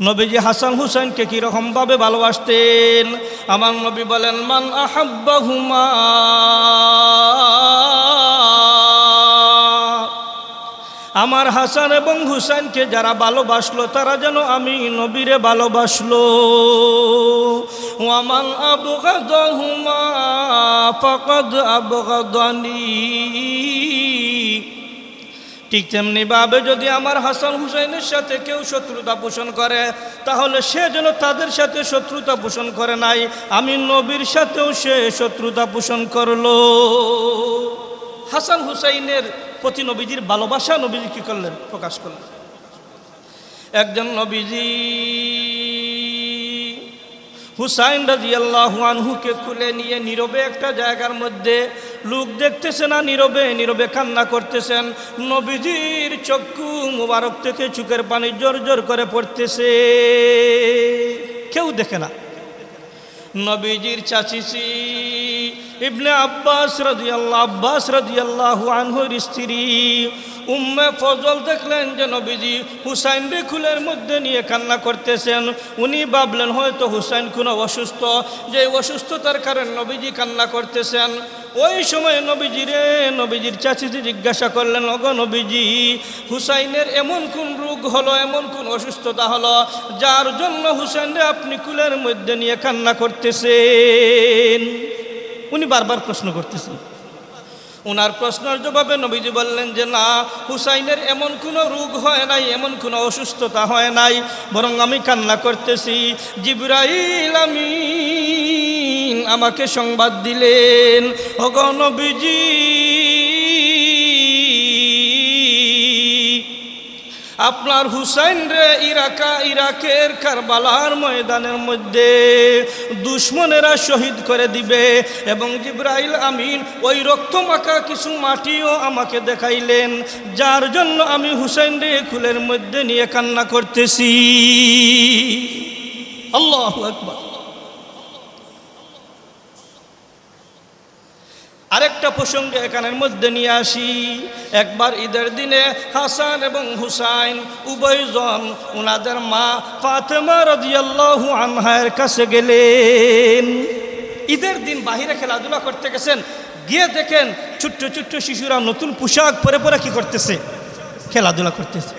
নবীজি হাসান হুসেনকে কীরকম ভাবে ভালোবাসতেন? আমার নবী বলেন, মান আহাব্বাহুমা। আমার হাসান এবং হুসেনকে যারা ভালোবাসলো, তারা যেন আমি নবীরে ভালোবাসলো। ওয়ামান আবগাদহুমা, ফাকাদ আবগাদানি। ঠিক তেমনি ভাবে যদি আমার হাসান হুসাইনের সাথে কেউ শত্রুতা পোষণ করে, তাহলে সে যেন তাদের সাথে শত্রুতা পোষণ করে নাই, আমি নবীর সাথেও সে শত্রুতা পোষণ করল। হাসান হুসাইনের প্রতি নবীজির ভালোবাসা নবীজি কি করলেন? প্রকাশ করলেন। একজন নবীজি হুসাইন রাজি আল্লাহ আনহুকে খুলে নিয়ে নীরবে একটা জায়গার মধ্যে লোক দেখতেছে না, নীরবে নীরবে কান্না করতেছেন। নবীজির চক্ষু মুবারক থেকে চুকের পানি জোর জোর করে পড়তেছে। কেউ দেখে না। নবীজির চাচিসি ইবনে আব্বাস রাদিয়াল্লাহ, আব্বাস রাদিয়াল্লাহু আনহুর স্ত্রী উম্মে ফজল দেখলেন যে নবীজি হুসাইন রে খুলের মধ্যে নিয়ে কান্না করতেছেন। উনি ভাবলেন, হয়তো হুসাইন কোনো অসুস্থ। যে অসুস্থতার কারণে নবীজি কান্না করতেছেন। ওই সময় নবীজি রে, নবীজির চাচিজি জিজ্ঞাসা করলেন অগ নবীজি, হুসাইনের এমন কোন রোগ হলো, এমন কোন অসুস্থতা হলো, যার জন্য হুসাইন রে আপনি কুলের মধ্যে নিয়ে কান্না করতেছেন? উনি বারবার প্রশ্ন করতেছেন। ওনার প্রশ্নের জবাবে নবীজি বললেন যে, না, হুসাইনের এমন কোনো রোগ হয় নাই, এমন কোনো অসুস্থতা হয় নাই, বরং আমি কান্না করতেছি। জিব্রাইল আমি আমাকে সংবাদ দিলেন। অগ আপনার হুসাইন রে ইরাকা, ইরাকের কারবালার ময়দানের মধ্যে দুশ্মনেরা শহীদ করে দিবে এবং জিব্রাইল আমিন ওই রক্ত মাখা কিছু মাটিও আমাকে দেখাইলেন, যার জন্য আমি হুসাইন রে খুলের মধ্যে নিয়ে কান্না করতেছি। আল্লাহ আকবার। আরেকটা প্রসঙ্গে এখানের মধ্যে নিয়ে আসি। একবার ঈদের দিনে হাসান এবং হুসাইন উভয়জন ওনাদের মা ফাতেমা রাদিয়াল্লাহু আনহার কাছে গেলেন। ঈদের দিন বাহিরে খেলাধুলা করতে গেছেন, গিয়ে দেখেন ছোট্ট ছোট্ট শিশুরা নতুন পোশাক পরে পরে কি করতেছে? খেলাধুলা করতেছে।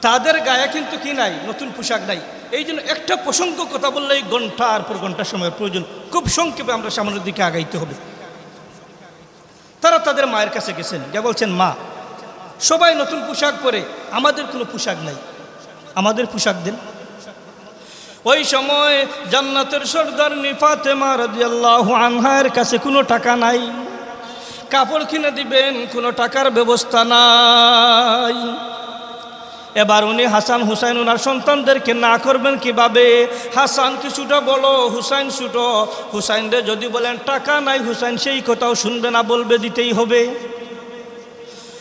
তাদের গায়ে কিন্তু কি নাই? নতুন পোশাক নাই। এই জন্য একটা প্রসঙ্গ কথা বললেই ঘণ্টার পর ঘণ্টা সময়ের প্রয়োজন। খুব সংক্ষেপে আমরা সামনের দিকে আগাইতে হবে। তারা তাদের মায়ের কাছে গেছেন। যা বলছেন মা, সবাই নতুন পোশাক পরে, আমাদের কোনো পোশাক নাই। আমাদের পোশাক দেন। ওই সময় জান্নাতের সর্দার নিফাতে মারাদিয়াল্লাহ আনহার কাছে কোনো টাকা নাই। কাপড় কিনে দিবেন, কোনো টাকার ব্যবস্থা নাই। এবার উনি হাসান হুসাইন ওনার সন্তানদেরকে না করবেন কীভাবে? হাসান কিছুটা বলো, হুসাইন ছুটো। হুসাইন রে যদি বলেন, টাকা নাই হুসাইন, সেই কথাও শুনবে না, বলবে, দিতেই হবে।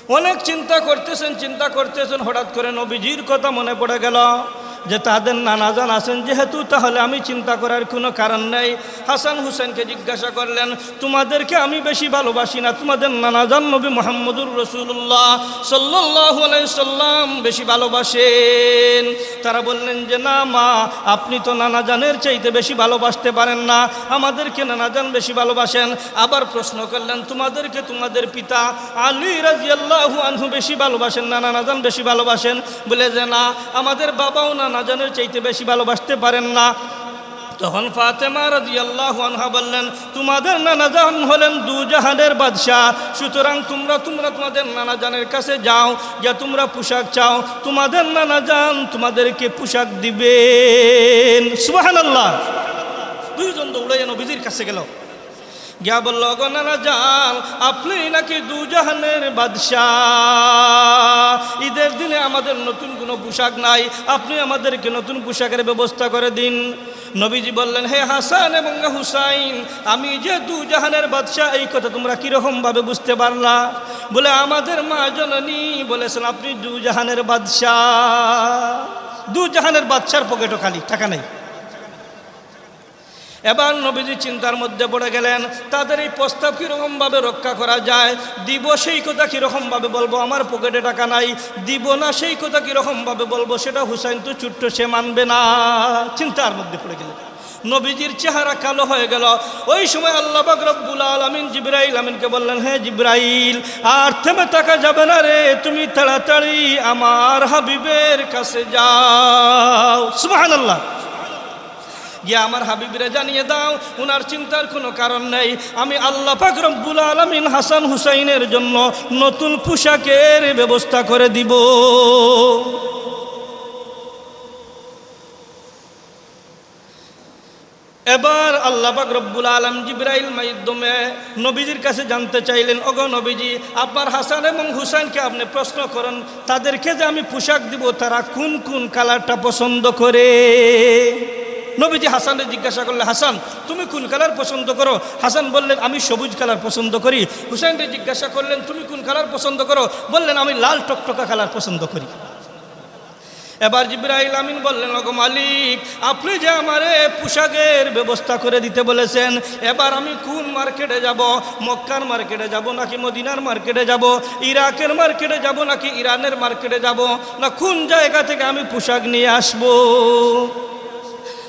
অনেক চিন্তা করতেছেন চিন্তা করতেছেন, হঠাৎ করে নবীজির কথা মনে পড়ে গেল। যে তাদের নানাজান আছেন, যেহেতু তাহলে আমি চিন্তা করার কোনো কারণ নেই। হাসান হুসেনকে জিজ্ঞাসা করলেন, তোমাদেরকে আমি বেশি ভালোবাসি না, তোমাদের নানাজান নবী মোহাম্মদুর রসুল্লাহ সাল্লাহ সাল্লাম বেশি ভালোবাসেন। তারা বললেন যে, না মা, আপনি তো নানাজানের চাইতে বেশি ভালোবাসতে পারেন না, আমাদেরকে নানাজান বেশি ভালোবাসেন। আবার প্রশ্ন করলেন, তোমাদেরকে তোমাদের পিতা আলী রাজিয়াল্লাহু আনহু বেশি ভালোবাসেন না নানাজান বেশি ভালোবাসেন? বলে যে, না, আমাদের বাবাও না নাজানের চাইতে বেশি ভালোবাসতে পারেন না। তখন ফাতেমা রাদিয়াল্লাহু আনহা বললেন, তোমাদের নানাজান হলেন দু জাহানের বাদশাহ। সুতরাং তোমরা তোমরা তোমাদের নানাজানের কাছে যাও, যা তোমরা পোশাক চাও। তোমাদের নানাজান তোমাদেরকে পোশাক দিবেন। সুবহানাল্লাহ। দুইজন দৌড়ে নবীজির কাছে গেল। গিয়া বলল, গো নানা জান, আপনি নাকি দুজাহানের বাদশাহ। ঈদের দিনে আমাদের নতুন কোনো পোশাক নাই, আপনি আমাদেরকে নতুন পোশাকের ব্যবস্থা করে দিন। নবীজি বললেন, হে হাসান এবং হুসাইন, আমি যে দু জাহানের বাদশাহ, এই কথা তোমরা কীরকমভাবে বুঝতে পারলা? বলে, আমাদের মা জননী বলেছেন, আপনি দু জাহানের বাদশাহ। দু জাহানের বাদশার পকেটও খালি, টাকা নেই। এবার নবীজি চিন্তার মধ্যে পড়ে গেলেন, তাদের এই প্রস্তাব কীরকমভাবে রক্ষা করা যায়? দিব সেই কথা কীরকমভাবে বলব? আমার পকেটে টাকা নাই। দিব না সেই কথা কীরকমভাবে বলব? সেটা হুসাইন তো ছোট্ট সে মানবে না। চিন্তার মধ্যে পড়ে গেলেন। নবীজির চেহারা কালো হয়ে গেল। ওই সময় আল্লাহ রব্বুল আলামিন জিব্রাইল আমিনকে বললেন হ্যাঁ জিব্রাইল, আর থেমে থাকা যাবে না রে। তুমি তাড়াতাড়ি আমার হাবিবের কাছে যাও। সুবহানাল্লাহ। গিয়ে আমার হাবিবরে জানিয়ে দাও, উনার চিন্তার কোনো কারণ নেই। আমি আল্লাহ পাক রব্বুল আলামিন হাসান হুসাইনের জন্য নতুন পোশাকের ব্যবস্থা করে দিব। এবার আল্লাহ পাক রব্বুল আলম জিব্রাইল মাধ্যমে নবীজির কাছে জানতে চাইলেন অগ নবীজি, আপনার হাসান এবং হুসাইনকে আপনি প্রশ্ন করেন, তাদেরকে যে আমি পোশাক দিব, তারা কোন কোন কালারটা পছন্দ করে? নবীজি হাসানকে জিজ্ঞাসা করলে, হাসান, তুমি কোন কালার পছন্দ করো? হাসান বললেন, আমি সবুজ কালার পছন্দ করি। হুসাইনকে জিজ্ঞাসা করলেন, তুমি কোন কালার পছন্দ করো? বললেন, আমি লাল টকটকা কালার পছন্দ করি। এবার জিব্রাহিল আমিন বললেন, ওগো মালিক, আপনি যে আমারে পোশাকের ব্যবস্থা করে দিতে বলেছেন, এবার আমি কোন মার্কেটে যাব? মক্কার মার্কেটে যাব নাকি মদিনার মার্কেটে যাব? ইরাকের মার্কেটে যাব নাকি ইরানের মার্কেটে যাব? না কোন জায়গা থেকে আমি পোশাক নিয়ে আসব?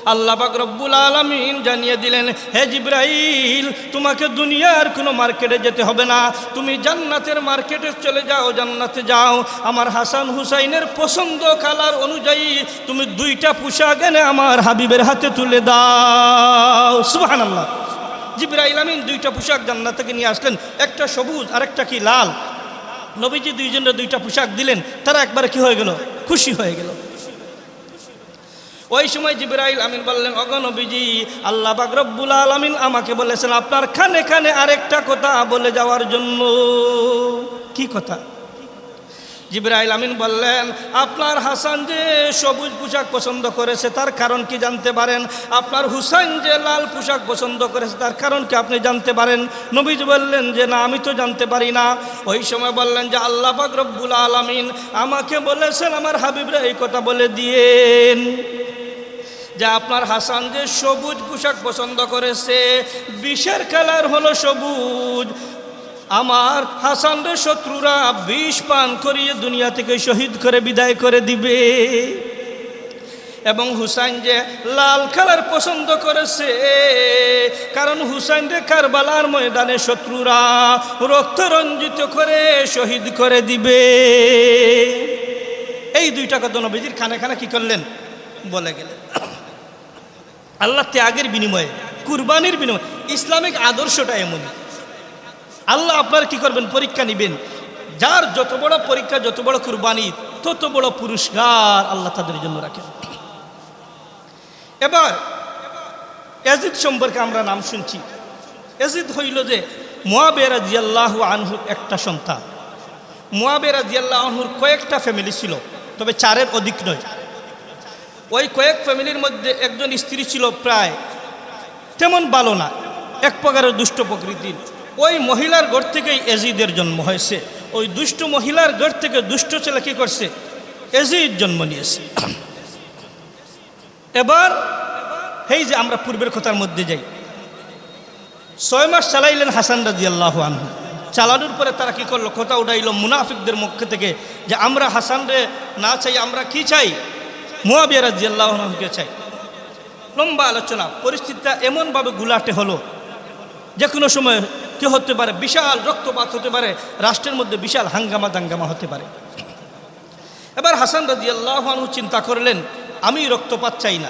আল্লাহ রব্বুল আলমিন জানিয়ে দিলেন, হে জিব্রাইল, তোমাকে দুনিয়ার কোনো মার্কেটে যেতে হবে না। তুমি জান্নাতের মার্কেটে চলে যাও, জান্নাতে যাও। আমার হাসান হুসাইনের পছন্দ কালার অনুযায়ী তুমি দুইটা পোশাক এনে আমার হাবিবের হাতে তুলে দাও। সুবাহান আল্লাহ জিব্রাইল আমিন দুইটা পোশাক জান্নাত থেকে নিয়ে আসলেন। একটা সবুজ আর একটা কি লাল? নবীজি দুইজনের দুইটা পোশাক দিলেন। তারা একবার কি হয়ে গেল? খুশি হয়ে গেল। ওই সময় জিব্রাইল আমিন বললেন অগনবীজি আল্লাহ পাক রব্বুল আলমিন আমাকে বলেছেন আপনার খানে খানে আরেকটা কথা বলে যাওয়ার জন্য। কি কথা? জিব্রাইল আমিন বললেন, আপনার হাসান যে সবুজ পোশাক পছন্দ করেছে তার কারণ কি জানতে পারেন? আপনার হুসাইন যে লাল পোশাক পছন্দ করেছে তার কারণ কি আপনি জানতে পারেন? নবীজ বললেন, যে না, আমি তো জানতে পারি না। ওই সময় বললেন, যে আল্লাহ রব্বুল আলমিন আমাকে বলেছেন, আমার হাবিবরা এই কথা বলে দিয়েন। যে আপনার হাসান যে সবুজ পোশাক পছন্দ করেছে। বিষের কালার হলো সবুজ। আমার হাসানরে শত্রুরা বিষ পান করিয়ে দুনিয়া থেকে শহীদ করে বিদায় করে দিবে। এবং হুসাইন যে লাল কালার পছন্দ করেছে, কারণ হুসাইন রে কারবালার ময়দানে শত্রুরা রক্ত রঞ্জিত করে শহীদ করে দিবে। এই দুইটা কথা নবীজির খানে খানে কি করলেন? বলে গেলেন। আল্লাহ ত্যাগের বিনিময়ে, কুরবানির বিনিময়ে, ইসলামিক আদর্শটা এমনই। আল্লাহ আপনার কি করবেন? পরীক্ষা নেবেন। যার যত বড় পরীক্ষা, যত বড় কুরবানি, তত বড় পুরস্কার আল্লাহ তাদের জন্য রাখেন। এবার, এজিদ সম্পর্কে আমরা নাম শুনছি। এজিদ হইল যে মোয়াবেরা জিয়াল্লাহ আনহুর একটা সন্তান। মোয়াবেরা জিয়াল্লাহ আনহুর কয়েকটা ফ্যামিলি ছিল, তবে চারের অধিক নয়। ওই কয়েক ফ্যামিলির মধ্যে একজন স্ত্রী ছিল প্রায় তেমন ভালো না, এক প্রকারের দুষ্ট প্রকৃতির। ওই মহিলার ঘর থেকেই এজিদের জন্ম হয়েছে। ওই দুষ্ট মহিলার ঘর থেকে দুষ্ট ছেলে কী করছে? এজিদ জন্ম নিয়েছে। এবার, এই যে আমরা পূর্বের কথার মধ্যে যাই। ছয় মাস চালাইলেন হাসান রাজি আল্লাহ আনহু। চালানোর পরে তারা কি করল? কথা উঠাইল মুনাফিকদের মুখ থেকে যে আমরা হাসান রে না চাই, আমরা কি চাই? মোয়াবিয়া রাজি আল্লাহকে চাই? লম্বা আলোচনা, পরিস্থিতিটা এমনভাবে গুলাটে হলো, যে কোনো সময় কি হতে পারে, বিশাল রক্তপাত হতে পারে, রাষ্ট্রের মধ্যে বিশাল হাঙ্গামা দাঙ্গামা হতে পারে। এবার হাসান রাজি আল্লাহনু চিন্তা করলেন, আমি রক্তপাত চাই না।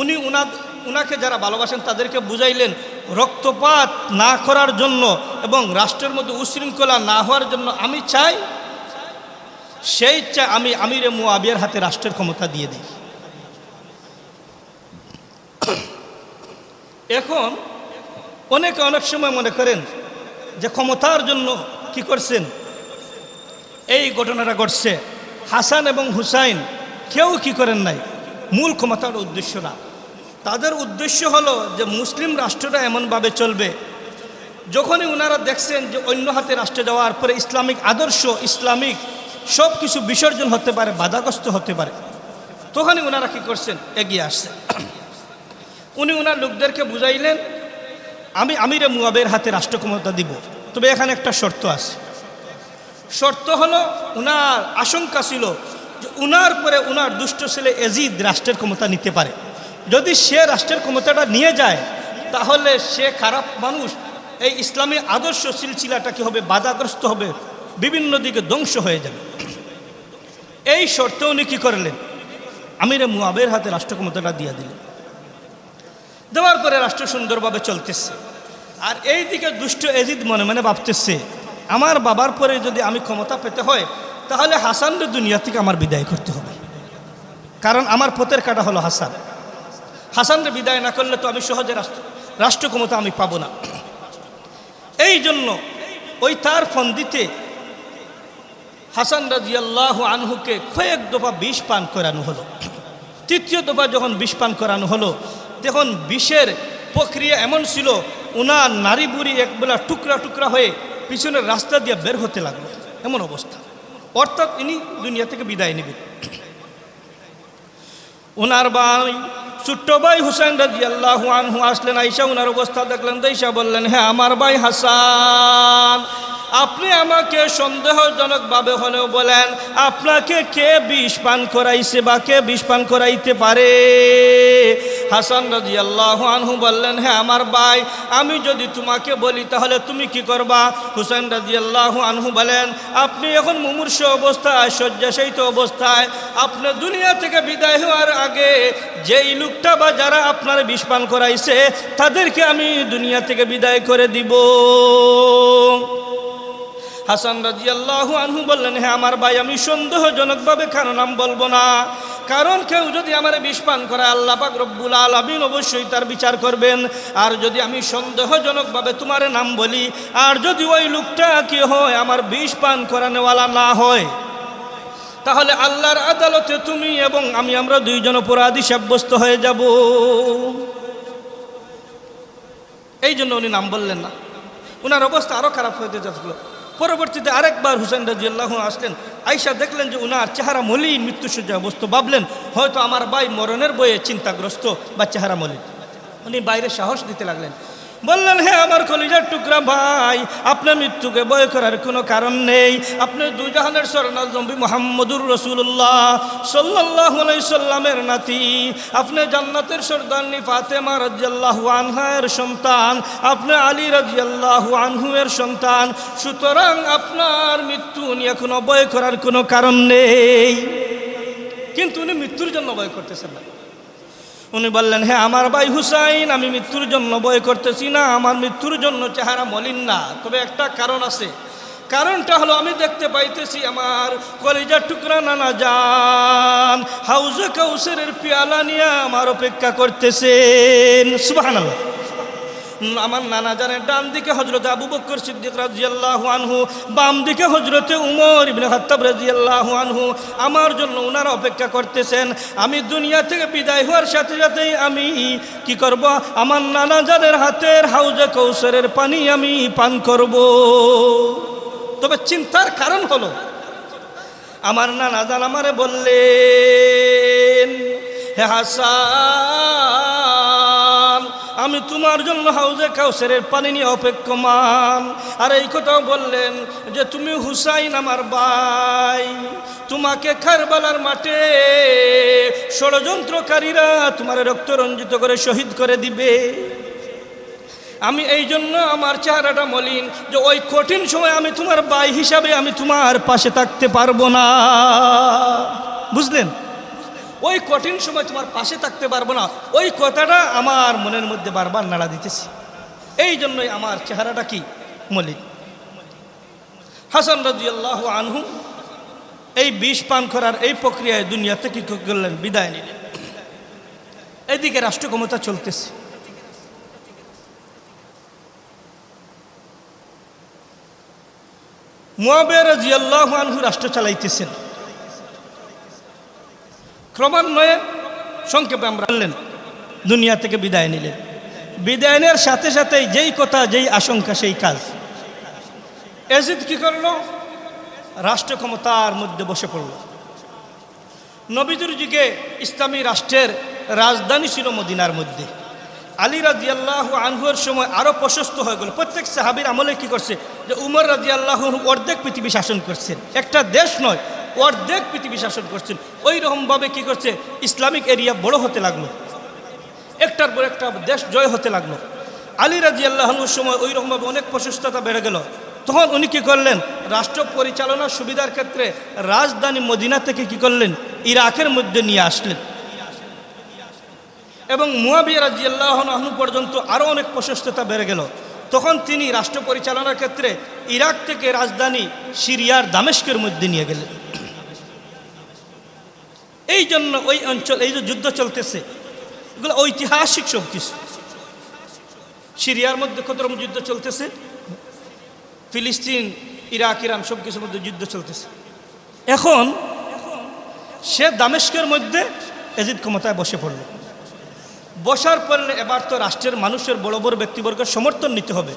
উনি উনা, উনাকে যারা ভালোবাসেন তাদেরকে বুঝাইলেন, রক্তপাত না করার জন্য এবং রাষ্ট্রের মধ্যে উশৃঙ্খলা না হওয়ার জন্য আমি চাই সেই চা আমি আমিরে মুআবিয়ার হাতে রাষ্ট্রের ক্ষমতা দিয়ে দিই। এখন অনেকে অনেক সময় মনে করেন যে ক্ষমতার জন্য কি করছেন? এই ঘটনাটা ঘটছে। হাসান এবং হুসাইন কেউ কি করেন নাই? মূল ক্ষমতার উদ্দেশ্য না। তাদের উদ্দেশ্য হলো যে মুসলিম রাষ্ট্রটা এমনভাবে চলবে। যখনই ওনারা দেখছেন যে অন্য হাতে রাষ্ট্রে যাওয়ার পরে ইসলামিক আদর্শ, ইসলামিক সব কিছু বিসর্জন হতে পারে, বাধাগ্রস্ত হতে পারে। তখনই ওনারা কী করছেন? এগিয়ে আসছে উনি ওনার লোকদেরকে বুঝাইলেন, আমি, আমিরে মুয়াবের হাতে রাষ্ট্র ক্ষমতা দিব। তবে এখানে একটা শর্ত আছে। শর্ত হলো, উনার আশঙ্কা ছিল যে উনার পরে উনার দুষ্ট ছেলে এজিদ রাষ্ট্রের ক্ষমতা নিতে পারে। যদি সে রাষ্ট্রের ক্ষমতাটা নিয়ে যায়, তাহলে সে খারাপ মানুষ। এই ইসলামী আদর্শ সিলসিলাটা কি হবে? বাধাগ্রস্ত হবে। বিভিন্ন দিকে ধ্বংস হয়ে যাবে। এই শর্তে উনি কী করলেন? আমিরে মুয়াবের হাতে রাষ্ট্র ক্ষমতাটা দিয়ে দিলেন। দেওয়ার পরে রাষ্ট্র সুন্দরভাবে চলতেছে। আর এই দিকে দুষ্ট এজিদ মনে মনে ভাবতেছে, আমার বাবার পরে যদি আমি ক্ষমতা পেতে হয়, তাহলে হাসানদের দুনিয়া থেকে আমার বিদায় করতে হবে। কারণ আমার পথের কাটা হলো হাসান। হাসানরে বিদায় না করলে তো আমি সহজে রাষ্ট্র রাষ্ট্র ক্ষমতা আমি পাবো না। এই জন্য ওই তার ফন্দিতে হাসান রাজিয়াল্লাহ আনহুকে কয়েক দফা বিষ পান করানো হলো। তৃতীয় দফা যখন বিষ পান করানো হলো, তখন বিষের প্রক্রিয়া এমন ছিল ওনার নারী বুড়ি একবেলা টুকরা টুকরা হয়ে পিছনের রাস্তা দিয়ে বের হতে লাগল। এমন অবস্থা। অর্থাৎ ইনি দুনিয়া থেকে বিদায় নেবেন। ওনার ভাই ছোট্ট ভাই হুসেন রাজি আল্লাহ আনহু আসলেন, আইসা উনার অবস্থা দেখলেন দেশা বললেন হ্যাঁ আমার ভাই হাসান, আপনি আমাকে সন্দেহজনকভাবে হলেও বলেন, আপনাকে কে বিষ পান করাইছে বা কে বিষ পান করাইতে পারে? হাসান রাজি আল্লাহ আনহু বললেন হ্যাঁ আমার ভাই, আমি যদি তোমাকে বলি, তাহলে তুমি কি করবা? হুসেন রাজি আল্লাহ আনহু বলেন, আপনি এখন মুমূর্ষ অবস্থায়, শয্যাশায়িত অবস্থায়, আপনি দুনিয়া থেকে বিদায় হওয়ার আগে যেই লোকটা বা যারা আপনার বিষ পান করাইছে, তাদেরকে আমি দুনিয়া থেকে বিদায় করে দিব। হাসান রাজি আল্লাহ আনহু বললেন হ্যাঁ আমার ভাই, আমি সন্দেহজনকভাবে কারও নাম বলব না। কারণ কেউ যদি আমার বিষ পান করে আল্লাহ পাক রব্বুল আলমিন অবশ্যই তার বিচার করবেন। আর যদি আমি সন্দেহজনকভাবে তোমার নাম বলি, আর যদি ওই লোকটা কি হয়, আমার বিষ পান করানোওয়ালা না হয় তাহলে আল্লাহর আদালতে তুমি এবং আমি আমরা দুইজন অপরাধী সাব্যস্ত হয়ে যাব। এই জন্য উনি নাম বললেন না। উনার অবস্থা আরও খারাপ হয়ে যাচ্ছিল পরবর্তীতে আরেকবার হুসেন রাজিয়াল্লাহ আসলেন। আইসা দেখলেন যে উনার চেহারা মলিন মৃত্যুসজ্জা অবস্থা ভাবলেন, হয়তো আমার ভাই মরণের বইয়ে চিন্তাগ্রস্ত বা চেহারা মলিন। উনি বাইরে সাহস দিতে লাগলেন। বললেন হ্যাঁ আমার কলিজার টুকরা ভাই, আপনার মৃত্যুকে বয় করার কোনো কারণ নেই। আপনি দুজাহানের সরনাল জম্বি মোহাম্মদুর রসুল্লাহ সাল্লাহ সাল্লামের নাতি। আপনি জান্নাতের সর্দান্নি ফাতেমা রাজিয়াল্লাহু আনহায়ের সন্তান, আপনি আলী রাজিয়াল্লাহু আনহুয়ের সন্তান। সুতরাং আপনার মৃত্যু নিয়ে এখনও বয় করার কোনো কারণ নেই। কিন্তু উনি মৃত্যুর জন্য বয় করতেছেন না উনি বললেন হ্যাঁ আমার ভাই হুসাইন, আমি মৃত্যুর জন্য বয় করতেছি না, আমার মৃত্যুর জন্য চেহারা মলিন না। তবে একটা কারণ আছে। কারণটা হলো, আমি দেখতে পাইতেছি আমার কলিজার টুকরা নানা যান হাউজে কাউসের পিয়ালা নিয়ে আমার অপেক্ষা করতেছেন। সুবাহ আমার নানা জানের ডান দিকে হজরত আবু বকর সিদ্দিক রাজিয়াল্লাহু আনহু, বাম দিকে হজরতে উমর ইবনে খাত্তাব রাজিয়াল্লাহু আনহু। আমার জন্য ওনারা অপেক্ষা করতেছেন, আমি দুনিয়া থেকে বিদায় হওয়ার সাথে সাথেই আমি কি করব? আমার নানা জানের হাতের হাউজে কৌশলের পানি আমি পান করব। তবে চিন্তার কারণ হলো, আমার নানা জান আমারে বললেন, হে হাসান আমি তোমার জন্য হাউজে কাউসারের পানি নিয়ে অপেক্ষমান। আর এই কথাও বললেন যে, তুমি হুসাইন আমার ভাই। তোমাকে খারবালার মাঠে ষড়যন্ত্রকারীরা তোমার রক্ত রঞ্জিত করে শহীদ করে দিবে। আমি এই জন্য আমার চেহারাটা মলিন যে, ওই কঠিন সময় আমি তোমার ভাই হিসাবে আমি তোমার পাশে থাকতে পারব না। বুঝলেন? ওই কঠিন সময় তোমার পাশে থাকতে পারব না। ওই কথাটা আমার মনের মধ্যে বারবার নাড়া দিতেছি। এই জন্যই আমার চেহারাটা কি? মলিন। হাসান রাজিয়াল্লাহ আনহু এই বিষ পান করার এই প্রক্রিয়ায় দুনিয়াতে কি করলেন? বিদায় নিলেন। এদিকে রাষ্ট্র ক্ষমতা চলতেছে। মুয়াবের রাজিয়াল্লাহ আনহু রাষ্ট্র চালাইতেছেন। ক্রমান্বয়ে সংক্ষেপে আমরা বললেন দুনিয়া থেকে বিদায় নিলেন। বিদায়নের সাথে সাথে যেই কথা, যেই আশঙ্কা, সেই কাজ। এজিদ কি করল? রাষ্ট্র ক্ষমতার মধ্যে বসে পড়ল। নবীজুর যুগে ইসলামী রাষ্ট্রের রাজধানী ছিল মদিনার মধ্যে। আলী রাজি আল্লাহ আনহুর সময় আরও প্রশস্ত হয়ে গেল। প্রত্যেক সাহাবির আমলে কি করছে? যে উমর রাজি আল্লাহ অর্ধেক পৃথিবী শাসন করছেন। একটা দেশ নয় অর্ধেক পৃথিবী শাসন করছেন। ওই রকমভাবে কি করছে? ইসলামিক এরিয়া বড় হতে লাগল। একটার পর একটা দেশ জয় হতে লাগল। আলী রাজি আল্লাহনুর সময় ওই রকমভাবে অনেক প্রশস্ততা বেড়ে গেল। তখন উনি কি করলেন? রাষ্ট্র পরিচালনার সুবিধার ক্ষেত্রে রাজধানী মদিনা থেকে কি করলেন? ইরাকের মধ্যে নিয়ে আসলেন। এবং মুয়াবিয়া রাজি আল্লাহনু পর্যন্ত আরও অনেক প্রশস্ততা বেড়ে গেল। তখন তিনি রাষ্ট্র পরিচালনার ক্ষেত্রে ইরাক থেকে রাজধানী সিরিয়ার দামেস্কের মধ্যে নিয়ে গেলেন। এই জন্য ওই অঞ্চল, এই যে যুদ্ধ চলতেছে, এগুলো ঐতিহাসিক সব কিছু। সিরিয়ার মধ্যে কত রকম যুদ্ধ চলতেছে? ফিলিস্তিন, ইরাক, ইরান, সব কিছুর মধ্যে যুদ্ধ চলতেছে। এখন সে দামেস্কের মধ্যে এজিদ ক্ষমতায় বসে পড়ল। বসার পরে এবার তো রাষ্ট্রের মানুষের বড় বড় ব্যক্তিবর্গের সমর্থন নিতে হবে।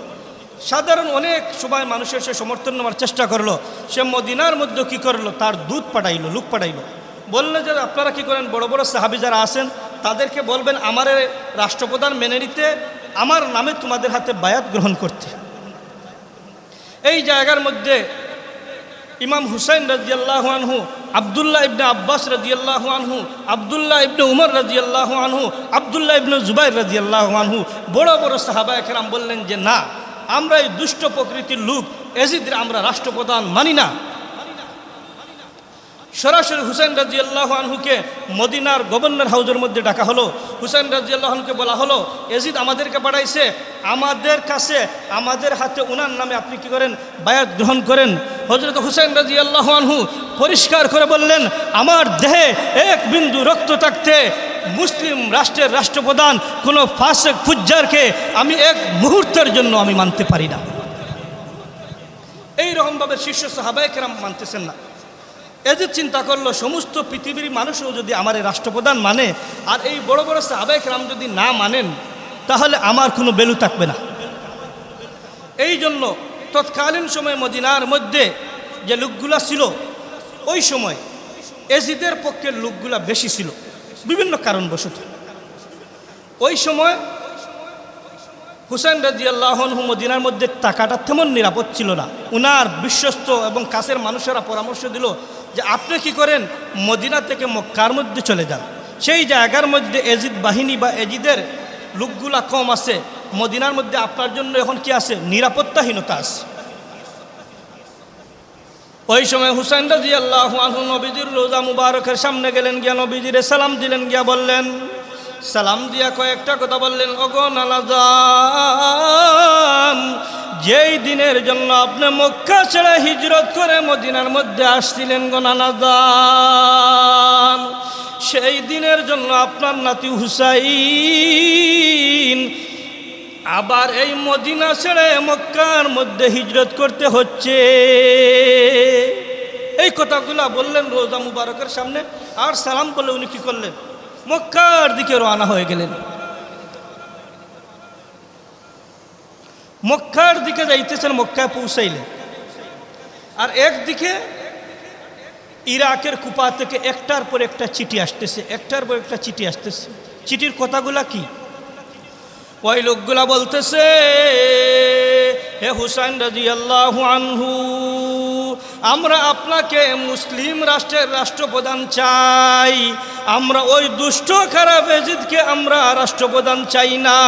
সাধারণ অনেক সময় মানুষের সে সমর্থন নেওয়ার চেষ্টা করল। সে মদিনার মধ্যে কি করল? তার দুধ পাঠাইলো, লুক পাঠাইলো। বললে যে আপনারা কি করেন, বড় বড় সাহাবি যারা আছেন, তাদেরকে বলবেন, আমার রাষ্ট্রপ্রধান মেনে নিতে, আমার নামে তোমাদের হাতে বায়াত গ্রহণ করতে। এই জায়গার মধ্যে ইমাম হুসাইন রাজিয়াল্লাহ আনহু, আবদুল্লাহ ইবনে আব্বাস রাজিয়াল্লাহ আনহু, আবদুল্লাহ ইবনে উমর রাজিয়াল্লাহ আনহু, আবদুল্লাহ ইবনে জুবাইর রাজিয়াল্লাহ আনহু, বড় বড় সাহাবা একরাম বললেন যে, না, আমরা এই দুষ্ট প্রকৃতির লোক, এজিদের আমরা রাষ্ট্রপ্রধান মানি না। সরাসরি হুসেন রাজি আনহুকে মদিনার গভর্নর হাউসের মধ্যে ডাকা হলো। হুসেন রাজি আল্লাহনকে বলা হলো, এজিদ আমাদেরকে পাঠাইছে, আমাদের কাছে, আমাদের হাতে উনার নামে আপনি কি করেন? বায়াত গ্রহণ করেন। হজরত হুসেন রাজি আনহু পরিষ্কার করে বললেন, আমার দেহে এক বিন্দু রক্ত থাকতে মুসলিম রাষ্ট্রের রাষ্ট্রপ্রধান কোনো ফাসেক ফুজ্জারকে আমি এক মুহূর্তের জন্য আমি মানতে পারি না। এই রকমভাবে শীর্ষ সাহাবায়কেরাম মানতেছেন না। এদের চিন্তা করল, সমস্ত পৃথিবীর মানুষও যদি আমার এই রাষ্ট্রপ্রধান মানে আর এই বড় বড় সাহাবায়ক রাম যদি না মানেন, তাহলে আমার কোনো বেলু থাকবে না। এই জন্য তৎকালীন সময় মদিনার মধ্যে যে লোকগুলা ছিল, ওই সময় এজিদের পক্ষের লোকগুলা বেশি ছিল, বিভিন্ন কারণবশত। ওই সময় হুসেন রাজি আল্লাহনহু মদিনার মধ্যে টাকাটা তেমন নিরাপদ ছিল না। উনার বিশ্বস্ত এবং কাছের মানুষেরা পরামর্শ দিল যে আপনি কি করেন? মদিনা থেকে মক্কার মধ্যে চলে যান। সেই জায়গার মধ্যে এজিদ বাহিনী বা এজিদের লোকগুলা কম আছে। মদিনার মধ্যে আপনার জন্য এখন কি আছে? নিরাপত্তাহীনতা আছে। ওই সময় হুসেন রাজি আল্লাহ নবীজির রোজা মুবারকের সামনে গেলেন গিয়া নবীজিরে সালাম দিলেন গিয়া বললেন, সালাম দিয়া কয়েকটা কথা বললেন, ওগো নালাজান যেই দিনের জন্য আপনি মক্কা ছেড়ে হিজরত করে মদিনার মধ্যে আসছিলেন গো নালাজান সেই দিনের জন্য আপনার নাতি হুসাইন আবার এই মদিনা ছেড়ে মক্কার মধ্যে হিজরত করতে হচ্ছে। এই কথাগুলা বললেন রোজা মুবারকের সামনে, আর সালাম বলে উনি কি করলেন? মক্কার দিকে রওনা হয়ে গেলেন। মক্কার দিকে যাইতেছেন মক্কায় পৌঁছাইলেন আর একদিকে ইরাকের কুপা থেকে একটার পর একটা চিঠি আসতেছে, একটার পর একটা চিঠি আসতেছে। চিঠির কথাগুলা কি? ওই লোকগুলা বলতেছে, হে হুসাইন রাজি আল্লাহ আনহু, আমরা আপনাকে মুসলিম রাষ্ট্রের রাষ্ট্রপ্রধান চাই। আমরা ওই দুষ্ট খারাপ এজিদকে আমরা রাষ্ট্রপ্রধান চাই না।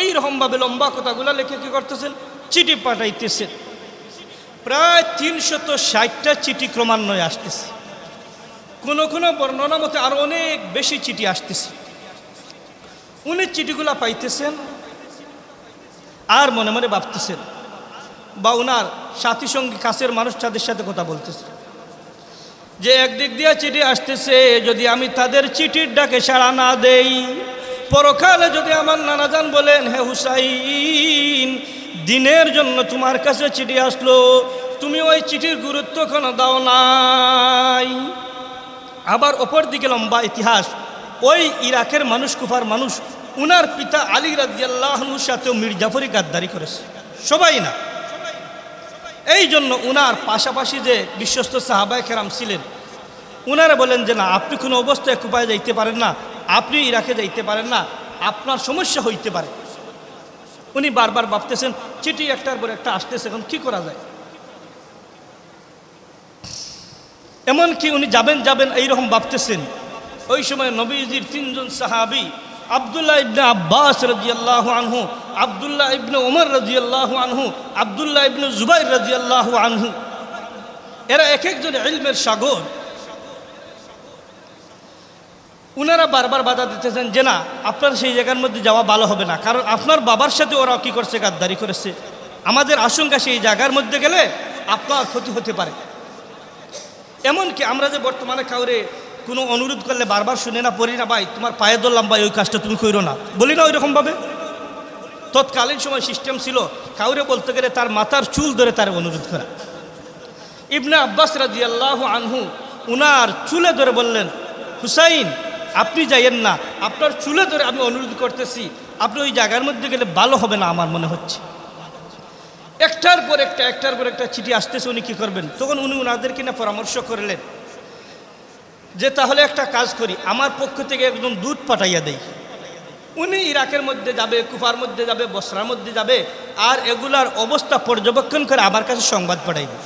এই রকমভাবে লম্বা কথাগুলা লেখে কি করতেছেন? চিঠি পাঠাইতেছেন। প্রায় তিনশত ষাটটা চিঠি ক্রমান্বয়ে আসতেছে। কোনো কোনো বর্ণনা মতে আরও অনেক বেশি চিঠি আসতেছে। উনি চিঠিগুলা পাইতেছেন আর মনে মনে ভাবতেছেন, বা ওনার সাথী সঙ্গী, কাছের মানুষ তাদের সাথে কথা বলতেছে। যে একদিক দিয়ে চিঠি আসতেছে, যদি আমি তাদের চিঠির ডাকে সাড়া না দেই পরকালে যদি আমার নানাজান বলেন, হে হুসাইন, দিনের জন্য তোমার কাছে চিঠি আসলো, তুমি ওই চিঠির গুরুত্ব কোনো দাও নাই? আবার অপর দিকে লম্বা ইতিহাস। ওই ইরাকের মানুষ, কুফার মানুষ, উনার পিতা আলী রাজিয়াল্লাহনুর সাথেও মির্জাফরি গাদ্দারি করেছে। সবাই না? এই জন্য উনার পাশাপাশি যে বিশ্বস্ত সাহাবায় কেরাম ছিলেন, উনারা বলেন যে, না, আপনি কোনো অবস্থায় কুপায় যাইতে পারেন না। আপনি ইরাকে যাইতে পারেন না, আপনার সমস্যা হইতে পারে। উনি বারবার ভাবতেছেন, চিঠি একটার পর একটা আসতেছে, এখন কি করা যায়? এমনকি উনি যাবেন যাবেন এইরকম ভাবতেছেন। ওই সময় নবীজির তিনজন সাহাবি, আবদুল্লাহ ইবনে আব্বাস রাজিয়াল্লাহ আনহু, আবদুল্লাহ ইবনে ওমর রাজিয়াল্লাহ আনহু, আবদুল্লাহ ইবনে জুবাইর রাজিয়াল্লাহ আনহু। এরা এক একজন ইলমের সাগর। উনারা বারবার বাধা দিতেছেন যে না, আপনার সেই জায়গার মধ্যে যাওয়া ভালো হবে না। কারণ আপনার বাবার সাথে ওরা কি করছে, গাদ্দারি করেছে। আমাদের আশঙ্কা সেই জায়গার মধ্যে গেলে আপনার ক্ষতি হতে পারে। এমনকি আমরা যে বর্তমানে কাউরে কোনো অনুরোধ করলে বারবার শুনে না, পড়ি না, ভাই, তোমার পায়ে ধরলাম, ভাই, ওই কাজটা তুমি করো না। বলি না ওইরকমভাবে। তৎকালীন সময় সিস্টেম ছিল, কাউরে বলতে গেলে তার মাথার চুল ধরে তার অনুরোধ করা। ইবনে আব্বাস রাজি আল্লাহ আনহু উনার চুলে ধরে বললেন, হুসাইন আপনি যাইয়েন না। আপনার চুলে ধরে আমি অনুরোধ করতেছি, আপনি ওই জায়গার মধ্যে গেলে ভালো হবে না আমার মনে হচ্ছে। একটার পর একটা, একটার পর একটা চিঠি আসতেছে, উনি কী করবেন? তখন উনি ওনাদের কিনা পরামর্শ করলেন যে, তাহলে একটা কাজ করি, আমার পক্ষ থেকে একদম দুধ পাঠাইয়া দেই। উনি ইরাকের মধ্যে যাবে, কুফার মধ্যে যাবে, বসরার মধ্যে যাবে, আর এগুলার অবস্থা পর্যবেক্ষণ করে আমার কাছে সংবাদ পাঠাইবে।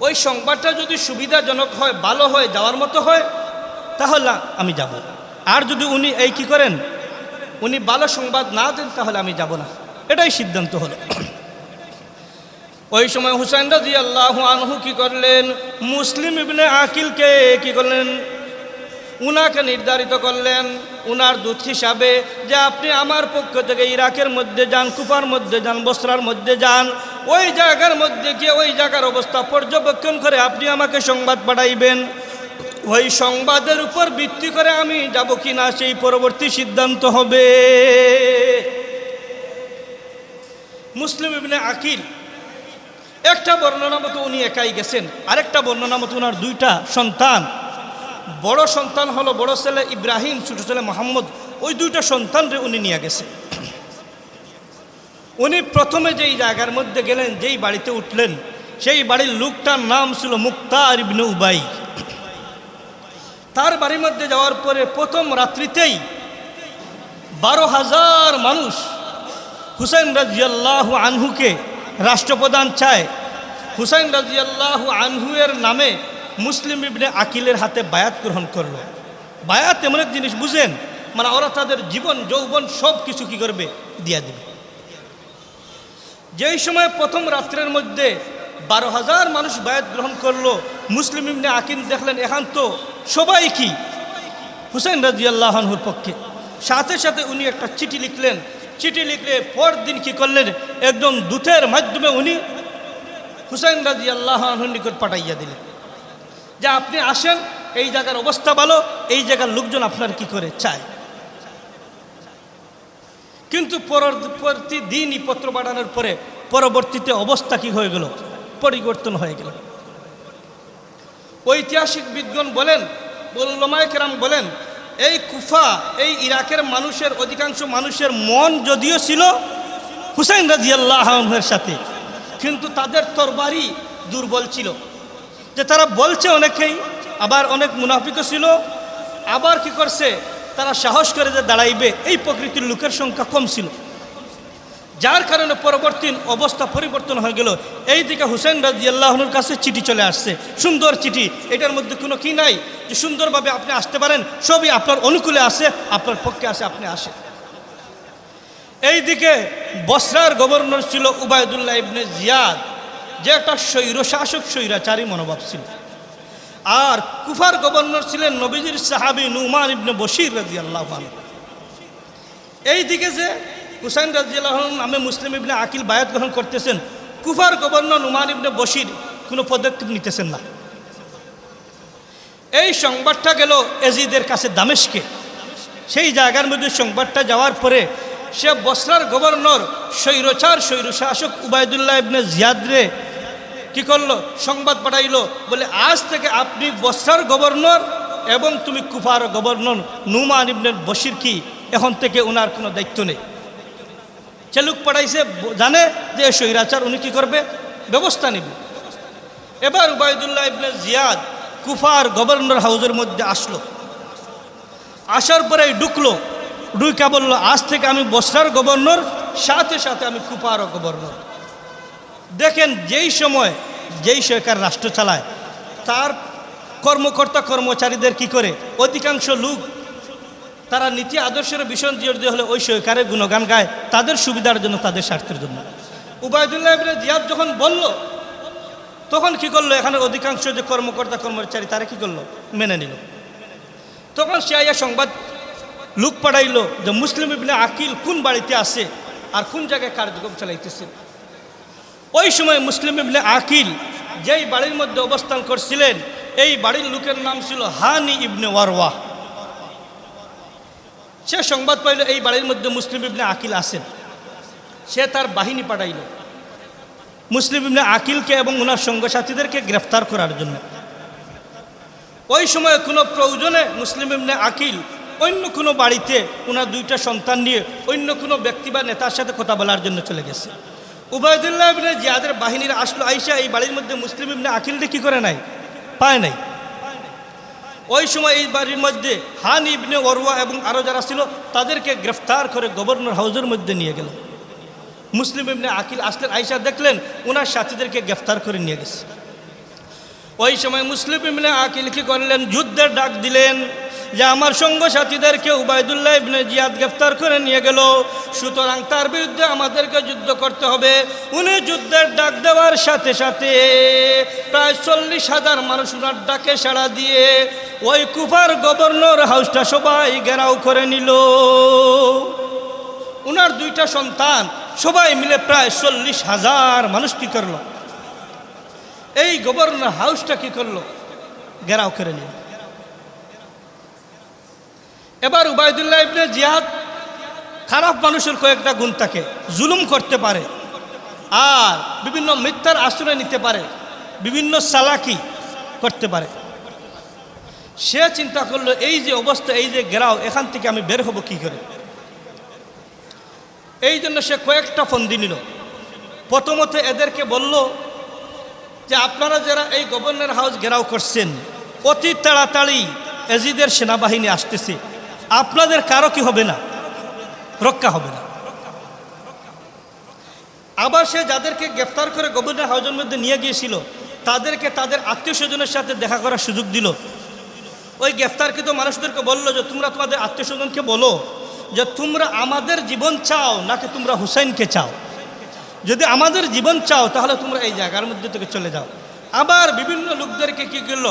ওই সংবাদটা যদি সুবিধাজনক হয়, ভালো হয়, যাওয়ার মতো হয় তাহলে আমি যাব। আর যদি উনি এই কি করেন? উনি ভালো সংবাদ না দেন, তাহলে আমি যাব না। এটাই সিদ্ধান্ত হলো। ওই সময় হুসাইন রাজি আল্লাহ আনহু কি করলেন? মুসলিম ইবনে আকিলকে কি করলেন? উনাকে নির্ধারিত করলেন। উনার দূত হিসাবে যে আপনি আমার পক্ষ থেকে ইরাকের মধ্যে যান, কুফার মধ্যে যান, বসরার মধ্যে যান, ওই জায়গার মধ্যে গিয়ে ওই জায়গার অবস্থা পর্যবেক্ষণ করে আপনি আমাকে সংবাদ পাঠাইবেন। ওই সংবাদের উপর ভিত্তি করে আমি যাব কি না সেই পরবর্তী সিদ্ধান্ত হবে। মুসলিম ইবনে আকিল, একটা বর্ণনা মতো উনি একাই গেছেন। আরেকটা বর্ণনা মতো ওনার দুইটা সন্তান। বড় সন্তান হলো বড় ছেলে ইব্রাহিম, ছোট ছেলে মোহাম্মদ। ওই দুইটা সন্তানরে উনি নিয়ে গেছেন উনি প্রথমে যেই জায়গার মধ্যে গেলেন, যেই বাড়িতে উঠলেন, সেই বাড়ির লোকটার নাম ছিল মুক্তার ইবনে উবাই। তার বাড়ির মধ্যে যাওয়ার পরে প্রথম রাত্রিতেই বারো হাজার মানুষ হুসেন রাজিয়াল্লাহ আনহুকে রাষ্ট্রপ্রধান চায়। হুসাইন রাজিয়াল্লাহ আনহুয়ের নামে মুসলিম ইবনে আকিলের হাতে বায়াত গ্রহণ করল। বায়াত এমন এক জিনিস, বুঝেন? মানে ওরা তাদের জীবন, যৌবন সব কিছু কি করবে? দিয়া দিবে। যেই সময় প্রথম রাত্রের মধ্যে বারো হাজার মানুষ বায়াত গ্রহণ করল, মুসলিম ইবনে আকিল দেখলেন এখান তো সবাই কি? হুসেন রাজিয়াল্লাহনুর পক্ষে। সাথে সাথে উনি একটা চিঠি লিখলেন। চিঠি লিখলে পরদিন কি করলেন? একদম দূতের মাধ্যমে উনি হুসাইন রাজি আল্লাহনুর নিকট পাঠাইয়া দিলেন। যে আপনি আসেন, এই জায়গার অবস্থা ভালো, এই জায়গার লোকজন আপনার কি করে চায়? কিন্তু পরবর্তী দিনই পত্র পাঠানোর পরে পরবর্তীতে অবস্থা কি হয়ে গেল? পরিবর্তন হয়ে গেল। ঐতিহাসিক বিদ্গণ বলেন বল্লমায় কেরাম বলেন, এই কুফা, এই ইরাকের মানুষের, অধিকাংশ মানুষের মন যদিও ছিল হুসাইন রাজিয়াল্লাহের সাথে, কিন্তু তাদের তরবারি দুর্বল ছিল। যে তারা বলছে অনেকেই, আবার অনেক মুনাফিকও ছিল, আবার কি করছে, তারা সাহস করে যে দাঁড়াইবে, এই প্রকৃতির লোকের সংখ্যা কম ছিল। যার কারণে পরবর্তী অবস্থা পরিবর্তন হয়ে গেল। এই দিকে হুসেন রাজি আল্লাহনুর কাছে চিঠি চলে আসছে। সুন্দর চিঠি। এটার মধ্যে কোনো কি নাই? যে সুন্দরভাবে আপনি আসতে পারেন, সবই আপনার অনুকূলে আসে, আপনার পক্ষে আসে, আপনি আসেন। এই দিকে বসরার গভর্নর ছিল উবায়দুল্লাহ ইবনে জিয়াদ, যে একটা স্বৈর, শাসক স্বৈরাচারী মনোভাব ছিল। আর কুফার গভর্নর ছিলেন নবীজির সাহাবি নুমান ইবনে বশির রাজি আল্লাহ এই দিকে যে হুসাইন রাজিয়াল্লাহ নামে মুসলিম ইবনে আকিল বায়াত গ্রহণ করতেছেন। কুফার গভর্নর নুমান ইবনে বশির কোনো পদক্ষেপ নিতেছেন না। এই সংবাদটা গেল এজিদের কাছে দামেশকে। সেই জায়গার মধ্যে সংবাদটা যাওয়ার পরে সে বসরার গভর্নর, স্বৈরচার স্বৈর শাসক উবায়দুল্লাহ ইবনে জিয়াদরে কি করল? সংবাদ পাঠাইলো, বলে, আজ থেকে আপনি বসরার গভর্নর এবং তুমি কুফার গভর্নর নুমান ইবনে বশির কি? এখন থেকে ওনার কোনো দায়িত্ব নেই। চেলুক পাঠাইছে জানে যে স্বৈরাচার উনি কি করবে? ব্যবস্থা নেবে। এবার উবায়দুল্লাহ ইবনে জিয়াদ কুফার গভর্নর হাউসের মধ্যে আসলো। আসার পরে ঢুকলো ঢুকা বলল, আজ থেকে আমি বসরার গভর্নর, সাথে সাথে আমি কুপারও গভর্নর। দেখেন, যেই সময় যেই সরকার রাষ্ট্র চালায়, তার কর্মকর্তা কর্মচারীদের কি করে? অধিকাংশ লোক তারা নীতি আদর্শের ভীষণ জড়িত হলে ওই সরকারের গুণগান গায়, তাদের সুবিধার জন্য, তাদের স্বার্থের জন্য। উবায়দুল্লাহ ইবনে জিয়াদ যখন বলল, তখন কি করল? এখানে অধিকাংশ যে কর্মকর্তা, কর্মচারী, তারা কি করল? মেনে নিল। তখন সে আইয়া সংবাদ লুক পাঠাইল যে মুসলিম ইবনে আকিল কোন বাড়িতে আছে আর কোন জায়গায় কার্যক্রম চালাইতেছে। ওই সময় মুসলিম ইবনে আকিল যেই বাড়ির মধ্যে অবস্থান করছিলেন, এই বাড়ির লোকের নাম ছিল হানি ইবনে ওয়ারওয়া সে সংবাদ পাইল, এই বাড়ির মধ্যে মুসলিম ইবনে আকিল আছেন। সে তার বাহিনী পাঠাইল। মুসলিম ইবনে আকিলকে এবং ওনার সঙ্গসাথীদেরকে গ্রেফতার করার জন্য। ওই সময় কোনো প্রয়োজনে মুসলিম ইবনে আকিল অন্য কোনো বাড়িতে ওনার দুইটা সন্তান নিয়ে অন্য কোনো ব্যক্তি বা নেতার সাথে কথা বলার জন্য চলে গেছে। উবায়দুল্লাহ ইবনে জিয়াদের বাহিনীর আসলো, আইসা এই বাড়ির মধ্যে মুসলিম ইবনে আকিলকে কী করে নাই? পায় নাই। ওই সময় এই বাড়ির মধ্যে হান ইবনে ওরওয়া এবং আরও যারা ছিল, তাদেরকে গ্রেফতার করে গভর্নর হাউজের মধ্যে নিয়ে গেল। মুসলিম ইবনে আকিল আসলেন আইসা দেখলেন ওনার সাথীদেরকে গ্রেফতার করে নিয়ে গেছে। ওই সময় মুসলিম ইবনে আকিল কি করলেন? যুদ্ধের ডাক দিলেন যে, আমার সঙ্গ সাথীদেরকে উবায়দুল্লাহ ইবনে জিয়াদ গ্রেফতার করে নিয়ে গেল। সুতরাং তার বিরুদ্ধে আমাদেরকে যুদ্ধ করতে হবে। উনি যুদ্ধের ডাক দেওয়ার সাথে সাথে প্রায় চল্লিশ হাজার মানুষ উনার ডাকে সাড়া দিয়ে ওই কুফার গভর্নর হাউসটা সবাই ঘেরাও করে নিল। উনার দুইটা সন্তান সবাই মিলে প্রায় চল্লিশ হাজার মানুষ কি করল? এই গভর্নর হাউসটা কি করল? ঘেরাও করে নিল। এবার উবায়দুল্লাহ ইবনে জিয়াদ খারাপ মানুষের কয়েকটা গুণ থাকে জুলুম করতে পারে আর বিভিন্ন মিথ্যার আশ্রয় নিতে পারে, বিভিন্ন সালাকি করতে পারে। সে চিন্তা করল, এই যে অবস্থা, এই যে গেরাও এখান থেকে আমি বের হব কি করে? এই জন্য সে কয়েকটা ফন্দি নিল। প্রথমত এদেরকে বলল যে আপনারা যারা এই গভর্নর হাউস ঘেরাও করছেন, অতি তাড়াতাড়ি এজিদের সেনাবাহিনী আসতেছে। আপনাদের কারও কি হবে না? রক্ষা হবে না। আবার সে যাদেরকে গ্রেফতার করে গভর্নর হাউসের মধ্যে নিয়ে গিয়েছিল, তাদেরকে তাদের আত্মীয় স্বজনের সাথে দেখা করার সুযোগ দিল। ওই গ্রেফতারকৃত মানুষদেরকে বলল যে, তোমরা তোমাদের আত্মীয় স্বজনকে বলো যে, তোমরা আমাদের জীবন চাও নাকি তোমরা হুসাইনকে চাও? যদি আমাদের জীবন চাও, তাহলে তোমরা এই জায়গার মধ্যে থেকে চলে যাও। আবার বিভিন্ন লোকদেরকে কী করল?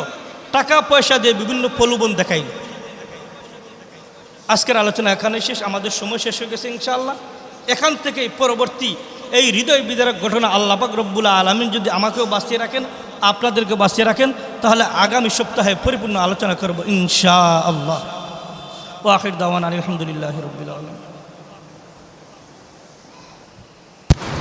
টাকা পয়সা দিয়ে বিভিন্ন প্রলোভন দেখাইল। আজকের আলোচনা এখানে শেষ, আমাদের সময় শেষ হয়ে গেছে ইনশাআল্লাহ। এখান থেকে পরবর্তী এই হৃদয় বিদারক ঘটনা আল্লাপাক রব্বুল্লা আলমিন যদি আমাকেও বাঁচিয়ে রাখেন আপনাদেরকে বাঁচিয়ে রাখেন, তাহলে আগামী সপ্তাহে পরিপূর্ণ আলোচনা করব ইনশা আল্লাহ ওয়াহির দাওয়ান আলহামদুলিল্লাহ রবিল আলম